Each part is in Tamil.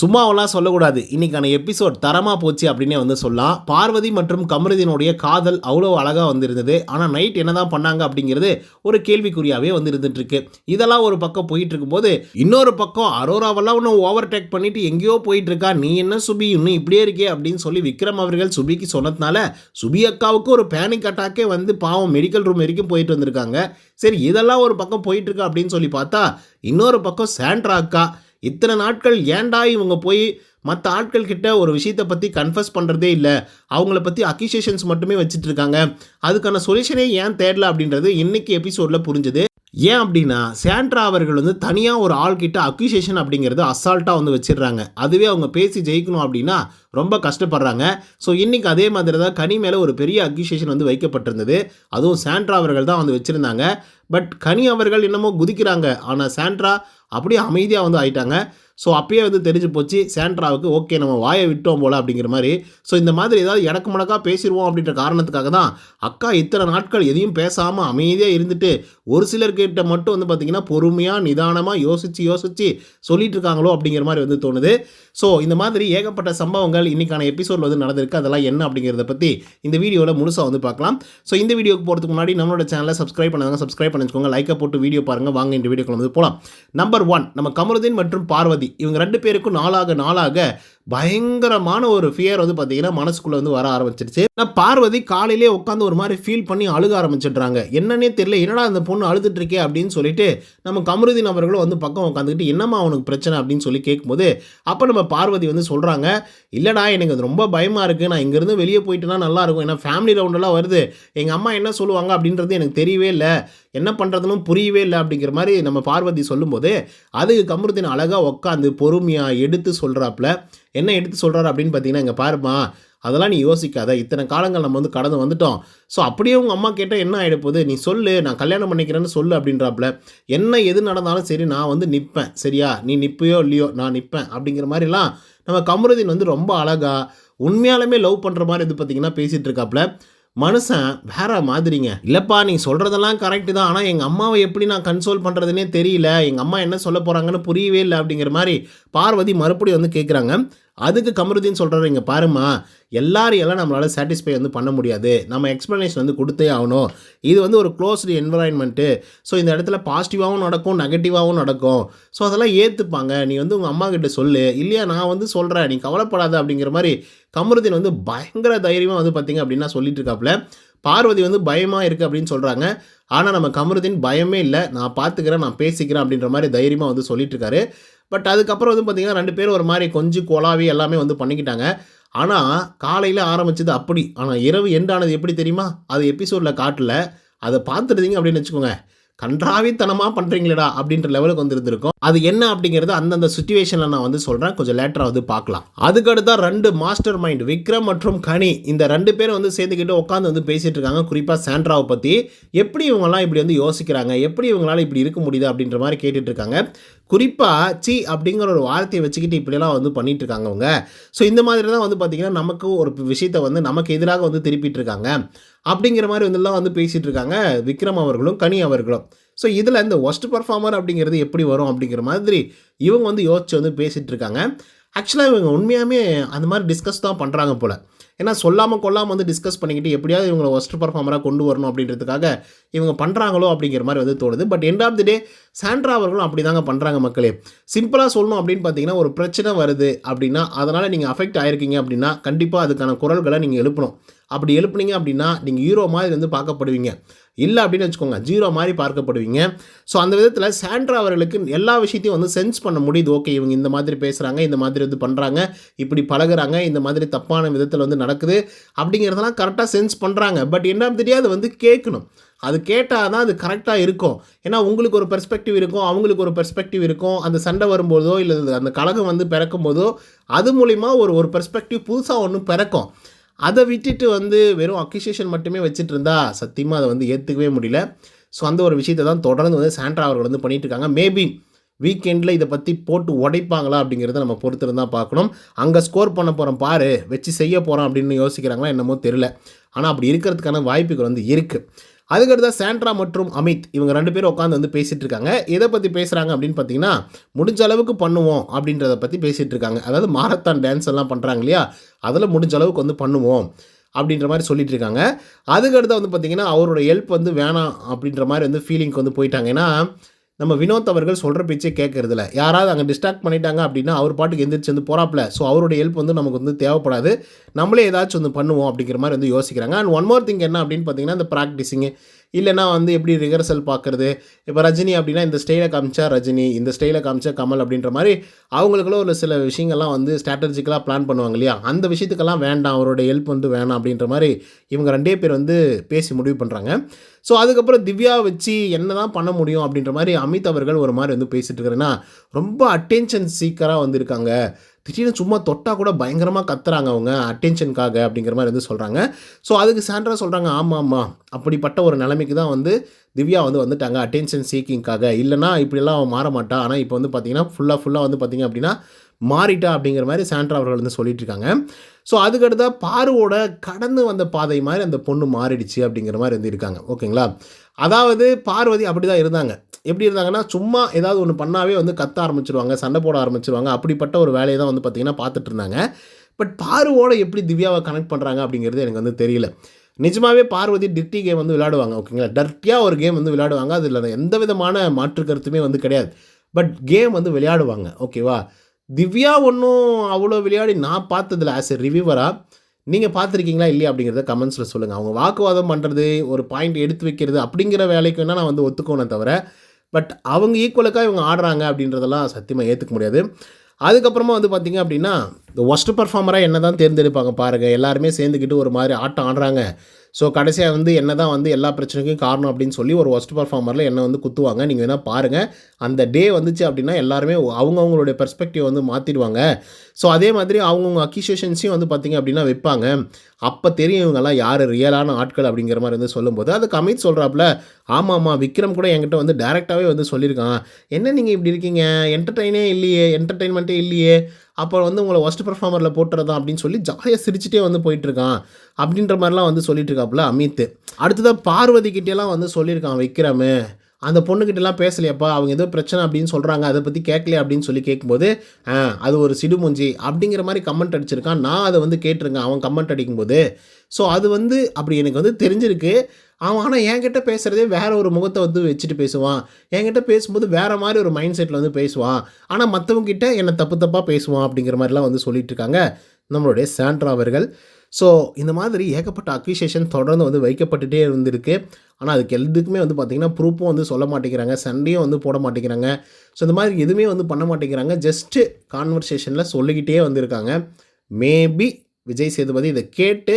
சும்மாவெல்லாம் சொல்லக்கூடாது. இன்றைக்கான எபிசோட் தரமாக போச்சு அப்படின்னே வந்து சொல்லலாம். பார்வதி மற்றும் கமருதீனுடைய காதல் அவ்வளோ அழகாக வந்திருந்தது. ஆனால் நைட் என்ன தான் பண்ணாங்க அப்படிங்கிறது ஒரு கேள்விக்குறியாகவே வந்து இருந்துட்டுருக்கு இதெல்லாம் ஒரு பக்கம் போயிட்டுருக்கும்போது இன்னொரு பக்கம் அரோராவெல்லாம் இன்னும் ஓவர் டேக் பண்ணிட்டு எங்கேயோ போயிட்டுருக்கா. நீ என்ன சுபி? இன்னும் இப்படியே இருக்கே அப்படின்னு சொல்லி விக்ரம் அவர்கள் சுபிக்கு சொன்னதுனால சுபி அக்காவுக்கு ஒரு பேனிக் அட்டாக்கே வந்து பாவம் மெடிக்கல் ரூம் வரைக்கும் போயிட்டு வந்திருக்காங்க. சரி இதெல்லாம் ஒரு பக்கம் போயிட்டுருக்கா அப்படின்னு சொல்லி பார்த்தா இன்னொரு பக்கம் சாண்ட்ரா அக்கா. இத்தனை நாட்கள் ஏன்டா இவங்க போய் மற்ற ஆட்கள் கிட்ட ஒரு விஷயத்தை பற்றி கன்ஃபஸ் பண்ணுறதே இல்லை? அவங்கள பற்றி அக்யூசேஷன்ஸ் மட்டுமே வச்சுட்டு இருக்காங்க. அதுக்கான சொல்யூஷனே ஏன் தேடல அப்படின்றது இன்னைக்கு எபிசோடில் புரிஞ்சுது. ஏன் அப்படின்னா சாண்ட்ரா அவர்கள் வந்து தனியாக ஒரு ஆள்கிட்ட அக்யூசேஷன் அப்படிங்கிறது அசால்ட்டாக வந்து வச்சிடுறாங்க. அதுவே அவங்க பேசி ஜெயிக்கணும் அப்படின்னா ரொம்ப கஷ்டப்படுறாங்க. ஸோ இன்றைக்கி அதே மாதிரி தான் கனி மேலே ஒரு பெரிய அக்யூசேஷன் வந்து வைக்கப்பட்டிருந்தது. அதுவும் சாண்ட்ரா அவர்கள் தான் வந்து வச்சுருந்தாங்க. பட் கனி அவர்கள் என்னமோ குதிக்கிறாங்க. ஆனால் சாண்ட்ரா அப்படியே அமைதியாக வந்து ஆயிட்டாங்க. ஸோ அப்பயே வந்து தெரிஞ்சு போச்சு சேண்ட்ராவுக்கு ஓகே நம்ம வாயை விட்டோம் போல் அப்படிங்கிற மாதிரி. ஸோ இந்த மாதிரி ஏதாவது எனக்கு முடக்கா பேசிடுவோம் அப்படின்ற காரணத்துக்காக தான் அக்கா இத்தனை நாட்கள் எதையும் பேசாமல் அமைதியாக இருந்துட்டு ஒரு சிலர்கிட்ட மட்டும் வந்து பார்த்திங்கன்னா பொறுமையாக நிதானமாக யோசித்து யோசித்து சொல்லிட்டு இருக்காங்களோ அப்படிங்கிற மாதிரி வந்து தோணுது. ஸோ இந்த மாதிரி ஏகப்பட்ட சம்பவங்கள் இன்றைக்கான எபிசோடில் வந்து நடந்திருக்கு. அதெல்லாம் என்ன அப்படிங்கிறத பற்றி இந்த வீடியோவில் முழுசாக வந்து பார்க்கலாம் ஸோ இந்த வீடியோக்கு போகிறதுக்கு முன்னாடி நம்மளோட சேனலை சப்ஸ்கிரைப் பண்ணாங்க சப்ஸ்கிரைப் பண்ணிக்கோங்க. லைக்கை போட்டு வீடியோ பாருங்கள் வாங்க இந்த வீடியோக்குள்ள வந்து போகலாம் நம்ம நம்பர் ஒன் நம்ம கமருதீன் மற்றும் பார்வதி இவங்க ரெண்டு பேருக்கும் நாளாக நாளாக பயங்கரமான ஒரு ஃபியர் வந்து பார்த்தீங்கன்னா மனசுக்குள்ளே வந்து வர ஆரம்பிச்சிருச்சு. நான் பார்வதி காலையிலே உட்காந்து ஒரு மாதிரி ஃபீல் பண்ணி அழுக ஆரம்பிச்சிடுறாங்க. என்னன்னே தெரியல என்னடா அந்த பொண்ணு அழுதுட்டு இருக்கே? அப்படின்னு சொல்லிட்டு நம்ம கமருதீன் அவர்களும் வந்து பக்கம் உட்காந்துக்கிட்டு என்னம்மா அவனுக்கு பிரச்சனை? அப்படின்னு சொல்லி கேட்கும்போது அப்போ நம்ம பார்வதி வந்து சொல்கிறாங்க இல்லைடா எனக்கு அது ரொம்ப பயமாக இருக்குது நான் இங்கேருந்து வெளியே போயிட்டுனா நல்லாயிருக்கும் ஏன்னா ஃபேமிலி ரவுண்டெல்லாம் வருது. எங்கள் அம்மா என்ன சொல்லுவாங்க? அப்படின்றது எனக்கு தெரியவே இல்லை. என்ன பண்ணுறதுனும் புரியவே இல்லை அப்படிங்கிற மாதிரி நம்ம பார்வதி சொல்லும்போது அதுக்கு கமருதீன் அழகாக உட்காந்து பொறுமையாக எடுத்து சொல்கிறாப்புல என்ன எடுத்து சொல்கிறாரு அப்படின்னு பார்த்தீங்கன்னா இங்கே பாருமா அதெல்லாம் நீ யோசிக்காத. இத்தனை காலங்கள் நம்ம வந்து கடந்து வந்துட்டோம். ஸோ அப்படியே உங்கள் அம்மா கேட்டால் என்ன ஆகிடப்போகுது நீ சொல்லு நான் கல்யாணம் பண்ணிக்கிறேன்னு சொல்லு அப்படின்றாப்புல என்ன எது நடந்தாலும் சரி நான் வந்து நிற்பேன் சரியா? நீ நிற்பியோ இல்லையோ நான் நிற்பேன் அப்படிங்கிற மாதிரிலாம் நம்ம கமருதீன் வந்து ரொம்ப அழகாக உண்மையாலுமே லவ் பண்ணுற மாதிரி இது பார்த்தீங்கன்னா பேசிகிட்டு இருக்காப்புல மனுஷன் வேற மாதிரிங்க. இல்லைப்பா நீ சொல்கிறதெல்லாம் கரெக்டு தான். ஆனால் எங்கள் அம்மாவை எப்படி நான் கன்சோல் பண்ணுறதுனே தெரியல. எங்கள் அம்மா என்ன சொல்ல போகிறாங்கன்னு புரியவே இல்லை அப்படிங்கிற மாதிரி பார்வதி மறுபடியும் வந்து கேட்குறாங்க அதுக்கு கமருதீன் சொல்கிறாரு இங்கே பாருமா எல்லாரும் எல்லாம் நம்மளால் சாட்டிஸ்ஃபை வந்து பண்ண முடியாது. நம்ம எக்ஸ்ப்ளனேஷன் வந்து கொடுத்தே ஆகணும். இது வந்து ஒரு க்ளோஸ்டு என்வரான்மெண்ட்டு ஸோ இந்த இடத்துல பாசிட்டிவாகவும் நடக்கும் நெகட்டிவாகவும் நடக்கும். ஸோ அதெல்லாம் ஏற்றுப்பாங்க நீ வந்து உங்கள் அம்மா கிட்ட சொல்லு. இல்லையா நான் வந்து சொல்கிறேன் நீ கவலைப்படாத அப்படிங்கிற மாதிரி கமருதீன் வந்து பயங்கர தைரியமாக வந்து பார்த்திங்க அப்படின்னா சொல்லிட்டு இருக்காப்புல. பார்வதி வந்து பயமாக இருக்குது அப்படின்னு சொல்கிறாங்க ஆனால் நம்ம கமருதீன் பயமே இல்லை. நான் பார்த்துக்கிறேன் நான் பேசிக்கிறேன் அப்படின்ற மாதிரி தைரியமாக வந்து சொல்லிட்டு இருக்காரு. பட் அதுக்கப்புறம் வந்து பார்த்தீங்கன்னா ரெண்டு பேரும் ஒரு மாதிரி கொஞ்சம் கொலாவி எல்லாமே வந்து பண்ணிக்கிட்டாங்க. ஆனால் காலையில் ஆரம்பிச்சது அப்படி. ஆனால் இரவு எண்டானது எப்படி தெரியுமா? அது எபிசோடில் காட்டல. அதை பார்த்துருந்தீங்க அப்படின்னு வச்சுக்கோங்க. கன்றாவித்தனமாக பண்ணுறீங்களேடா அப்படின்ற லெவலுக்கு வந்து இருந்திருக்கும் அது என்ன அப்படிங்கிறது அந்தந்த சுச்சுவேஷனில் நான் வந்து சொல்கிறேன் கொஞ்சம் லேட்டராக வந்து பார்க்கலாம். அதுக்கடுத்தா ரெண்டு மாஸ்டர் மைண்ட் விக்ரம் மற்றும் கனி. இந்த ரெண்டு பேரும் வந்து சேர்ந்துக்கிட்டு உட்காந்து வந்து பேசிகிட்டு இருக்காங்க. குறிப்பாக சாண்ட்ராவை பற்றி எப்படி இவங்கெல்லாம் இப்படி வந்து யோசிக்கிறாங்க? எப்படி இவங்களால இப்படி இருக்க முடியுது அப்படின்ற மாதிரி கேட்டுட்ருக்காங்க குறிப்பாக சி அப்படிங்கிற ஒரு வார்த்தையை வச்சுக்கிட்டு இப்படியெல்லாம் வந்து பண்ணிட்டு இருக்காங்க அவங்க ஸோ இந்த மாதிரி தான் வந்து பார்த்திங்கன்னா நமக்கு ஒரு விஷயத்தை வந்து நமக்கு எதிராக வந்து திருப்பிட்டு இருக்காங்க அப்படிங்கிற மாதிரி வந்துலாம் வந்து பேசிகிட்டு இருக்காங்க விக்ரம் அவர்களும் கனி அவர்களும். ஸோ இதில் இந்த ஒஸ்ட் பர்ஃபார்மர் அப்படிங்கிறது எப்படி வரும் அப்படிங்கிற மாதிரி இவங்க வந்து யோசிச்சு வந்து பேசிகிட்டு இருக்காங்க ஆக்சுவலாக இவங்க உண்மையாகவே அந்த மாதிரி டிஸ்கஸ் தான் பண்ணுறாங்க போல். ஏன்னா சொல்லாமல் கொள்ளாமல் வந்து டிஸ்கஸ் பண்ணிக்கிட்டு எப்படியாவது இவங்களை ஒஸ்ட் பர்ஃபார்மராக கொண்டு வரணும் அப்படின்றதுக்காக இவங்க பண்ணுறாங்களோ அப்படிங்கிற மாதிரி வந்து தோணுது. But end of the day Sandra அவர்களும் அப்படி தாங்க பண்ணுறாங்க மக்களே சிம்பிளாக சொல்லணும் அப்படின்னு பார்த்தீங்கன்னா ஒரு பிரச்சனை வருது அப்படின்னா அதனால் நீங்கள் அஃபெக்ட் ஆயிருக்கீங்க அப்படின்னா கண்டிப்பாக அதுக்கான குரல்களை நீங்கள் எழுப்பணும். அப்படி எழுப்புனீங்க அப்படின்னா நீங்கள் ஹீரோ மாதிரி வந்து பார்க்கப்படுவீங்க. இல்லை அப்படின்னு வச்சுக்கோங்க ஜீரோ மாதிரி பார்க்கப்படுவீங்க. ஸோ அந்த விதத்தில் சாண்ட்ரா அவர்களுக்கு எல்லா விஷயத்தையும் வந்து சென்ஸ் பண்ண முடியுது. ஓகே இவங்க இந்த மாதிரி பேசுகிறாங்க இந்த மாதிரி வந்து பண்ணுறாங்க இப்படி பழகுறாங்க இந்த மாதிரி தப்பான விதத்தில் வந்து நடக்குது அப்படிங்கிறதெல்லாம் கரெக்டாக சென்ஸ் பண்ணுறாங்க பட் என்ன தெரியாது வந்து கேட்கணும். அது கேட்டால் தான் அது கரெக்டாக இருக்கும். ஏன்னா உங்களுக்கு ஒரு பெர்ஸ்பெக்டிவ் இருக்கும் அவங்களுக்கு ஒரு பெர்ஸ்பெக்டிவ் இருக்கும். அந்த சண்டை வரும்போதோ இல்லை அந்த கழகம் வந்து பிறக்கும் போதோ அது மூலிமா ஒரு ஒரு பெர்ஸ்பெக்டிவ் புதுசாக ஒன்று பிறக்கும். அதை விட்டுட்டு வந்து வெறும் அக்யூசியேஷன் மட்டுமே வச்சுட்டு இருந்தா சத்தியமாக அதை வந்து ஏற்றுக்கவே முடியல. ஸோ அந்த ஒரு விஷயத்தை தான் தொடர்ந்து வந்து சாண்ட்ரா அவர்கள் வந்து பண்ணிகிட்டு இருக்காங்க. மேபி வீக்கெண்டில் இதை பற்றி போட்டு உடைப்பாங்களா அப்படிங்கிறத நம்ம பொறுத்திருந்து பார்க்கணும். அங்கே ஸ்கோர் பண்ண போகிறோம் பாரு வச்சு செய்ய போகிறோம் அப்படின்னு யோசிக்கிறாங்களா என்னமோ தெரில ஆனால் அப்படி இருக்கிறதுக்கான வாய்ப்புகள் வந்து இருக்குது அதுக்கடுத்த சாண்ட்ரா மற்றும் அமித் இவங்க ரெண்டு பேரும் உட்காந்து வந்து பேசிகிட்டு இருக்காங்க எதை பற்றி பேசுகிறாங்க அப்படின்னு பார்த்தீங்கன்னா முடிஞ்ச அளவுக்கு பண்ணுவோம் அப்படின்றத பற்றி பேசிகிட்டு இருக்காங்க அதாவது மாரத்தான் டான்ஸ் எல்லாம் பண்ணுறாங்க இல்லையா? அதில் முடிஞ்ச அளவுக்கு வந்து பண்ணுவோம் அப்படின்ற மாதிரி சொல்லிட்டு இருக்காங்க அதுக்கடுத்து வந்து பார்த்திங்கன்னா அவரோட ஹெல்ப் வந்து வேணாம் அப்படின்ற மாதிரி வந்து ஃபீலிங்க்கு வந்து போயிட்டாங்க. ஏன்னா நம்ம வினோத் அவர்கள் சொல்கிற பேச்சே கேட்கறதில்ல யாராவது அங்கே டிஸ்ட்ராக்ட் பண்ணிட்டாங்க அப்படின்னா அவர் பாட்டுக்கு எந்திரிச்சு வந்து போகிறாப்புல ஸோ அவருடைய ஹெல்ப் வந்து நமக்கு வந்து தேவைப்படாது. நம்மளே ஏதாச்சும் வந்து பண்ணுவோம் அப்படிங்கிற மாதிரி வந்து யோசிக்கிறாங்க. அண்ட் ஒன் மோர் திங் என்ன அப்படின்னு பார்த்தீங்கன்னா இந்த ப்ராக்டிஸிங்கு இல்லைனா வந்து எப்படி ரிஹர்சல் பார்க்குறது? இப்போ ரஜினி அப்படின்னா இந்த ஸ்டைலை காமிச்சா ரஜினி இந்த ஸ்டைலை காமிச்சா கமல் அப்படின்ற மாதிரி அவங்களுக்குள்ள ஒரு சில விஷயங்கள்லாம் வந்து ஸ்ட்ராட்டஜிக்கலாக பிளான் பண்ணுவாங்க இல்லையா? அந்த விஷயத்துக்கெல்லாம் வேண்டாம் அவரோட ஹெல்ப் வந்து வேணாம் அப்படின்ற மாதிரி இவங்க ரெண்டே பேர் வந்து பேசி முடிவு பண்ணுறாங்க ஸோ அதுக்கப்புறம் திவ்யா வச்சு என்ன தான் பண்ண முடியும் அப்படின்ற மாதிரி அமித் அவர்கள் ஒரு மாதிரி வந்து பேசிகிட்டு இருக்கிறேன்னா ரொம்ப அட்டென்ஷன் சீக்கராக வந்திருக்காங்க திடீர்னு சும்மா தொட்டால் கூட பயங்கரமாக கத்துறாங்க அவங்க அட்டென்ஷனுக்காக அப்படிங்கிற மாதிரி வந்து சொல்கிறாங்க ஸோ அதுக்கு சாண்ட்ரா சொல்கிறாங்க ஆமாம் ஆமாம் அப்படிப்பட்ட ஒரு நிலைமைக்கு தான் வந்து திவ்யா வந்து வந்துட்டாங்க அட்டென்ஷன் சீக்கிங்காக இல்லைனா இப்படிலாம் அவன் மாற மாட்டா. ஆனால் இப்போ வந்து பார்த்தீங்கன்னா ஃபுல்லாக ஃபுல்லாக வந்து பார்த்தீங்க அப்படின்னா மாறிட்டா அப்படிங்கிற மாதிரி சாண்ட்ரா அவர்கள் வந்து சொல்லிட்டு இருக்காங்க ஸோ அதுக்கடுத்தா பாருவோட கடந்து வந்த பாதை மாதிரி அந்த பொண்ணு மாறிடுச்சு அப்படிங்கிற மாதிரி வந்து இருக்காங்க. ஓகேங்களா? அதாவது பார்வதி அப்படி தான் இருந்தாங்க. எப்படி இருந்தாங்கன்னா சும்மா ஏதாவது ஒன்று பண்ணாவே வந்து கத்த ஆரம்பிச்சிருவாங்க சண்டை போட ஆரம்பிச்சிருவாங்க. அப்படிப்பட்ட ஒரு வேலையை தான் வந்து பார்த்திங்கன்னா பார்த்துட்டு இருந்தாங்க. பட் பாருவோட எப்படி திவ்யாவை கனெக்ட் பண்ணுறாங்க அப்படிங்கிறது எனக்கு வந்து தெரியல. நிஜமாகவே பார்வதி டிர்ட்டி கேம் வந்து விளையாடுவாங்க. ஓகேங்களா? டர்ட்டியாக ஒரு கேம் வந்து விளையாடுவாங்க. அதில் எந்த விதமான மாற்று கருத்துமே வந்து கிடையாது. பட் கேம் வந்து விளையாடுவாங்க. ஓகேவா? திவ்யா ஒன்றும் அவ்வளோ விளையாடி நான் பார்த்ததில்ல. ஆஸ் எ ரிவியூவராக நீங்கள் பார்த்துருக்கீங்களா இல்லையா அப்படிங்கிறத கமெண்ட்ஸில் சொல்லுங்கள் அவங்க வாக்குவாதம் பண்ணுறது ஒரு பாயிண்ட் எடுத்து வைக்கிறது அப்படிங்கிற வேலைக்கு வேணால் நான் வந்து ஒத்துக்கோனே தவிர பட் அவங்க ஈக்குவலுக்காக இவங்க ஆடுறாங்க அப்படின்றதெல்லாம் சத்தியமாக ஏற்றுக்க முடியாது. அதுக்கப்புறமா வந்து பார்த்திங்க அப்படின்னா இந்த ஒஸ்ட் பர்ஃபார்மராக என்ன தான் தேர்ந்தெடுப்பாங்க பாருங்கள் எல்லாருமே சேர்ந்துக்கிட்டு ஒரு மாதிரி ஆட்டம் ஆடுறாங்க. ஸோ கடைசியாக வந்து என்ன தான் வந்து எல்லா பிரச்சனைக்கும் காரணம் அப்படின்னு சொல்லி ஒரு ஒஸ்ட் பர்ஃபார்மரில் என்ன வந்து குத்துவாங்க. நீங்கள் வேணால் பாருங்கள் அந்த டே வந்துச்சு அப்படின்னா எல்லாருமே அவங்கவுங்களுடைய பெர்ஸ்பெக்டிவ் வந்து மாற்றிடுவாங்க ஸோ அதே மாதிரி அவங்கவுங்க அக்யூசியேஷன்ஸையும் வந்து பார்த்திங்க அப்படின்னா வைப்பாங்க. அப்போ தெரியும் இவங்கெல்லாம் யார் ரியலான ஆட்கள் அப்படிங்கிற மாதிரி வந்து சொல்லும்போது அதுக்கு அமித் சொல்கிறாப்புல ஆமாம் ஆமாம் விக்ரம் கூட என்கிட்ட வந்து டேரெக்டாகவே வந்து சொல்லியிருக்கான். என்ன நீங்கள் இப்படி இருக்கீங்க? என்டர்டெயினே இல்லையே என்டர்டெயின்மெண்ட்டே இல்லையே. அப்போ வந்து உங்களை ஒஸ்ட் பர்ஃபார்மரில் போட்டுறதா? அப்படின்னு சொல்லி ஜாலியாக சிரிச்சுட்டே வந்து போயிட்டுருக்கான். அப்படின்ற மாதிரிலாம் வந்து சொல்லிட்டு இருக்காப்புல அமித். அடுத்ததாக பார்வதி கிட்டேலாம் வந்து சொல்லியிருக்கான் விக்ரம். அந்த பொண்ணுக்கிட்டலாம் பேசலையாப்பா அவங்க ஏதோ பிரச்சனை அப்படின்னு சொல்கிறாங்க அதை பற்றி கேட்கலையா அப்படின்னு சொல்லி கேட்கும்போது ஆ அது ஒரு சிடுமுஞ்சி அப்படிங்கிற மாதிரி கமெண்ட் அடிச்சிருக்கான். நான் அதை வந்து கேட்டிருக்கேன் அவன் கமெண்ட் அடிக்கும்போது. ஸோ அது வந்து அப்படி எனக்கு வந்து தெரிஞ்சிருக்கு. அவன் ஆனால் என்கிட்ட பேசுகிறதே வேற ஒரு முகத்தை வந்து வச்சுட்டு பேசுவான். என்கிட்ட பேசும்போது வேறு மாதிரி ஒரு மைண்ட் செட்டில் வந்து பேசுவான். ஆனால் மற்றவங்கிட்ட என்னை தப்பு தப்பாக பேசுவான் அப்படிங்கிற மாதிரிலாம் வந்து சொல்லிட்டு இருக்காங்க நம்மளுடைய சாண்ட்ரா அவர்கள். ஸோ இந்த மாதிரி ஏகப்பட்ட அக்விசேஷன் தொடர்ந்து வந்து வைக்கப்பட்டுட்டே இருந்திருக்கு. ஆனால் அதுக்கு எதுக்குமே வந்து பார்த்திங்கன்னா ப்ரூஃபும் வந்து சொல்ல மாட்டேங்கிறாங்க. சண்டையும் வந்து போட மாட்டேங்கிறாங்க. ஸோ இந்த மாதிரி எதுவுமே வந்து பண்ண மாட்டேங்கிறாங்க. ஜஸ்ட்டு கான்வர்சேஷனில் சொல்லிக்கிட்டே வந்திருக்காங்க. மேபி விஜய் சேதுபதி இதை கேட்டு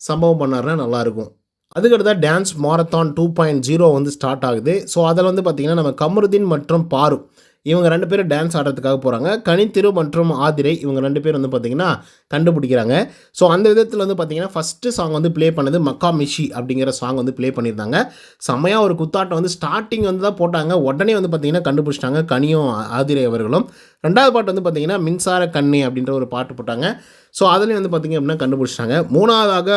சம்பவம் பண்ணாருன்னா நல்லாயிருக்கும் அதுக்கடுத்தா dance marathon two point zero வந்து ஸ்டார்ட் ஆகுது. ஸோ அதில் வந்து பார்த்திங்கன்னா நம்ம கமருதீன் மற்றும் பாரு இவங்க ரெண்டு பேரும் டான்ஸ் ஆடுறதுக்காக போகிறாங்க கனித்திரு மற்றும் ஆதிரை இவங்க ரெண்டு பேர் வந்து பார்த்திங்கன்னா கண்டுபிடிக்கிறாங்க. ஸோ அந்த விதத்தில் வந்து பார்த்திங்கன்னா ஃபஸ்ட்டு சாங் வந்து ப்ளே பண்ணது மக்கா மிஷி அப்படிங்கிற சாங் வந்து ப்ளே பண்ணியிருந்தாங்க. செம்மையாக ஒரு குத்தாட்டம் வந்து ஸ்டார்டிங் வந்து தான் போட்டாங்க. உடனே வந்து பார்த்திங்கன்னா கண்டுபிடிச்சிட்டாங்க கனியும் ஆதிரை அவர்களும். ரெண்டாவது பாட்டு வந்து பார்த்திங்கன்னா மின்சார கண்ணி அப்படின்ற ஒரு பாட்டு போட்டாங்க. ஸோ அதுலேயும் வந்து பார்த்திங்க அப்படின்னா கண்டுபிடிச்சிட்டாங்க. மூணாவதாக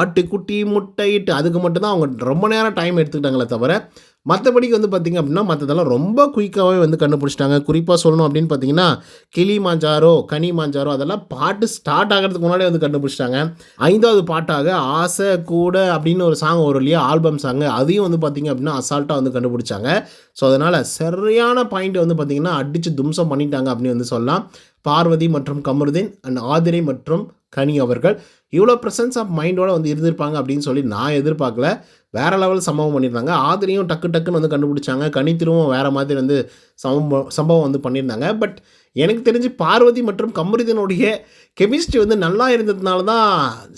ஆட்டுக்குட்டி முட்டையிட்டு அதுக்கு மட்டும்தான் அவங்க ரொம்ப நேரம் டைம் எடுத்துக்கிட்டாங்களே தவிர மற்றபடிக்கு வந்து பார்த்திங்க அப்படின்னா மற்றதெல்லாம் ரொம்ப குயிக்காகவே வந்து கண்டுபிடிச்சிட்டாங்க. குறிப்பாக சொல்லணும் அப்படின்னு பார்த்தீங்கன்னா கிளி மாஞ்சாரோ கனி மாஞ்சாரோ அதெல்லாம் பாட்டு ஸ்டார்ட் ஆகிறதுக்கு முன்னாடியே வந்து கண்டுபிடிச்சிட்டாங்க. ஐந்தாவது பாட்டாக ஆசை கூட அப்படின்னு ஒரு சாங் வரும் இல்லையா? ஆல்பம் சாங்கு அதையும் வந்து பார்த்திங்க அப்படின்னா அசால்ட்டாக வந்து கண்டுபிடிச்சாங்க. ஸோ அதனால் சரியான பாயிண்ட் வந்து பார்த்திங்கன்னா அடித்து தும்சம் பண்ணிட்டாங்க அப்படின்னு வந்து சொல்லலாம். பார்வதி மற்றும் கமருதீன் அண்ட் ஆதிரை மற்றும் கனி அவர்கள். இவ்வளோ ப்ரெசன்ஸ் ஆஃப் மைண்டோட வந்து இருந்திருப்பாங்க அப்படின்னு சொல்லி நான் எதிர்பார்க்கல. வேறு லெவல் சம்பவம் பண்ணியிருந்தாங்க. ஆதிரியும் டக்கு டக்குன்னு வந்து கண்டுபிடிச்சாங்க. கனித்திருவும் வேறு மாதிரி வந்து சம்பவம் சம்பவம் வந்து பண்ணியிருந்தாங்க. பட் எனக்கு தெரிஞ்சு பார்வதி மற்றும் கமரிதனுடைய கெமிஸ்ட்ரி வந்து நல்லா இருந்ததுனால தான்